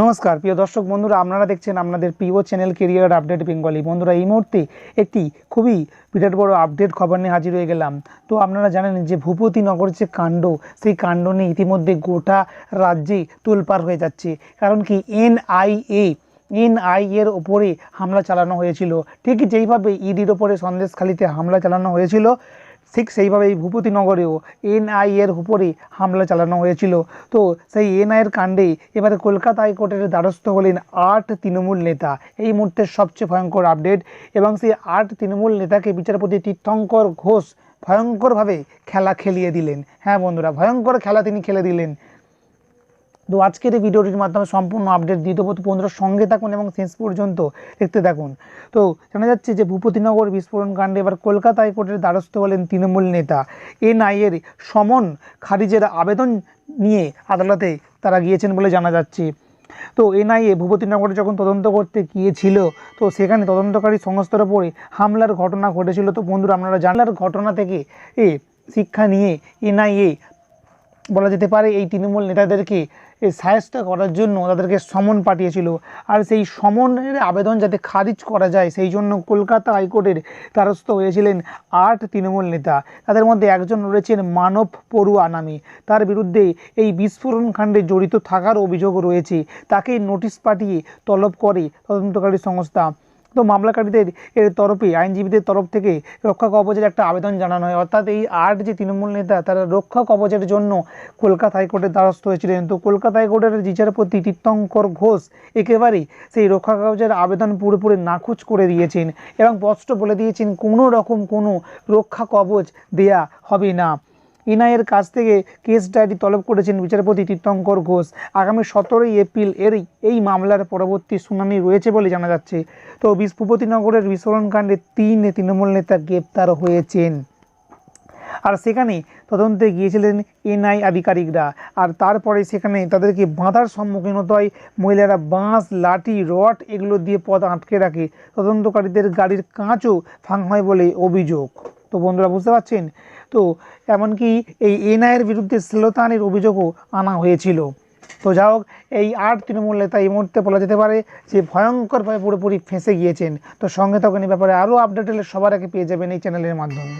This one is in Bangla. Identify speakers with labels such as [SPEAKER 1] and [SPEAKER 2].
[SPEAKER 1] নমস্কার, প্রিয় দর্শক বন্ধুরা, আপনারা দেখছেন আপনাদের প্রিয় চ্যানেল কেরিয়ার আপডেট বেঙ্গলি বন্ধুরা, এই মুহূর্তে একটি খুবই বিরাট বড় আপডেট খবর নিয়ে হাজির হয়ে গেলাম। তো আপনারা জানেন যে ভূপতিনগর যে কাণ্ড, সেই কাণ্ড নিয়ে ইতিমধ্যে গোটা রাজ্যে তোলপাড় হয়ে যাচ্ছে। কারণ কি এনআইএ এনআই এর ওপরে হামলা চালানো হয়েছিল। ঠিক যেইভাবে ইডির ওপরে সন্দেশখালিতে হামলা চালানো হয়েছিল ঠিক সেইভাবে এই ভূপতিনগরেও এনআই এর উপরে হামলা চালানো হয়েছিল। তো সেই এনআইয়ের কাণ্ডে এবারে কলকাতা হাইকোর্টের দ্বারস্থ হলেন আট তৃণমূল নেতা। এই মুহূর্তের সবচেয়ে ভয়ঙ্কর আপডেট এবং সেই আট তৃণমূল নেতাকে বিচারপতি তীর্থঙ্কর ঘোষ ভয়ঙ্করভাবে খেলা খেলিয়ে দিলেন। হ্যাঁ বন্ধুরা, ভয়ঙ্কর খেলা তিনি খেলে দিলেন। তো আজকের এই ভিডিওটির মাধ্যমে সম্পূর্ণ আপডেট দিয়ে দেবো। বন্ধুরা, সঙ্গে থাকুন এবং শেষ পর্যন্ত দেখতে থাকুন। তো জানা যাচ্ছে যে ভূপতিনগর বিস্ফোরণ কাণ্ডে এবার কলকাতা হাইকোর্টের দ্বারস্থ হলেন তৃণমূল নেতা। এনআইএর সমন খারিজের আবেদন নিয়ে আদালতে তারা গিয়েছেন বলে জানা যাচ্ছে। তো এনআইএ ভূপতিনগরে যখন তদন্ত করতে গিয়েছিল, তো সেখানে তদন্তকারী সংস্থার ওপরে হামলার ঘটনা ঘটেছিল। তো বন্ধুরা, আপনারা জানলার ঘটনা থেকে এ শিক্ষা নিয়ে এনআইএ বলা যেতে পারে এই তৃণমূল নেতাদেরকে সায়স্তা করার জন্য তাদেরকে সমন পাঠিয়েছিল। আর সেই সমনের আবেদন যাতে খারিজ করা যায়, সেই জন্য কলকাতা হাইকোর্টের দ্বারস্থ হয়েছিলেন আট তৃণমূল নেতা। তাদের মধ্যে একজন রয়েছেন মানব পড়ুয়া নামে। তার বিরুদ্ধে এই বিস্ফোরণ কাণ্ডে জড়িত থাকার অভিযোগ রয়েছে। তাকে নোটিশ পাঠিয়ে তলব করে তদন্তকারী সংস্থা। তো মামলাকারীদের এর তরফে, আইনজীবীদের তরফ থেকে রক্ষা কবচের একটা আবেদন জানানো হয়। অর্থাৎ এই আট যে তৃণমূল নেতা, তারা রক্ষা কবচের জন্য কলকাতা হাইকোর্টের দ্বারস্থ হয়েছিলেন। তো কলকাতা হাইকোর্টের বিচারপতি তীর্থঙ্কর ঘোষ একেবারেই সেই রক্ষা কবচের আবেদন পুরোপুরি নাকচ করে দিয়েছেন এবং স্পষ্ট বলে দিয়েছেন, কোনো রকম কোনো রক্ষা কবচ দেয়া হবে না। এনআইয়ের কাছ থেকে কেস ডায়েরি তলব করেছেন বিচারপতি তীর্থঙ্কর ঘোষ। আগামী সতেরোই এপ্রিল এরই এই মামলার পরবর্তী শুনানি রয়েছে বলে জানা যাচ্ছে। তো বিস্ফুপতিনগরের বিস্ফোরণকাণ্ডে তিন তৃণমূল নেতা গ্রেপ্তার হয়েছেন। আর সেখানে তদন্তে গিয়েছিলেন এনআই আধিকারিকরা। আর তারপরে সেখানে তাদেরকে বাঁধার সম্মুখীন হতে হয় মহিলারা বাঁশ, লাঠি, রড এগুলো দিয়ে পথ আটকে রাখে। তদন্তকারীদের গাড়ির কাঁচও ভাঙা হয় বলে অভিযোগ। তো বন্ধুরা, বুঝতে পারছেন? তো এমনকি এই এনআইয়ের বিরুদ্ধে শ্লীলতাহানির অভিযোগও আনা হয়েছিল। তো যা হোক, এই আট তৃণমূল নেতা এই মুহূর্তে বলা যেতে পারে যে ভয়ঙ্করভাবে পুরোপুরি ফেঁসে গিয়েছেন। তো সঙ্গে তখন এই ব্যাপারে আরও আপডেট হলে সবার আগে পেয়ে যাবেন এই চ্যানেলের মাধ্যমে।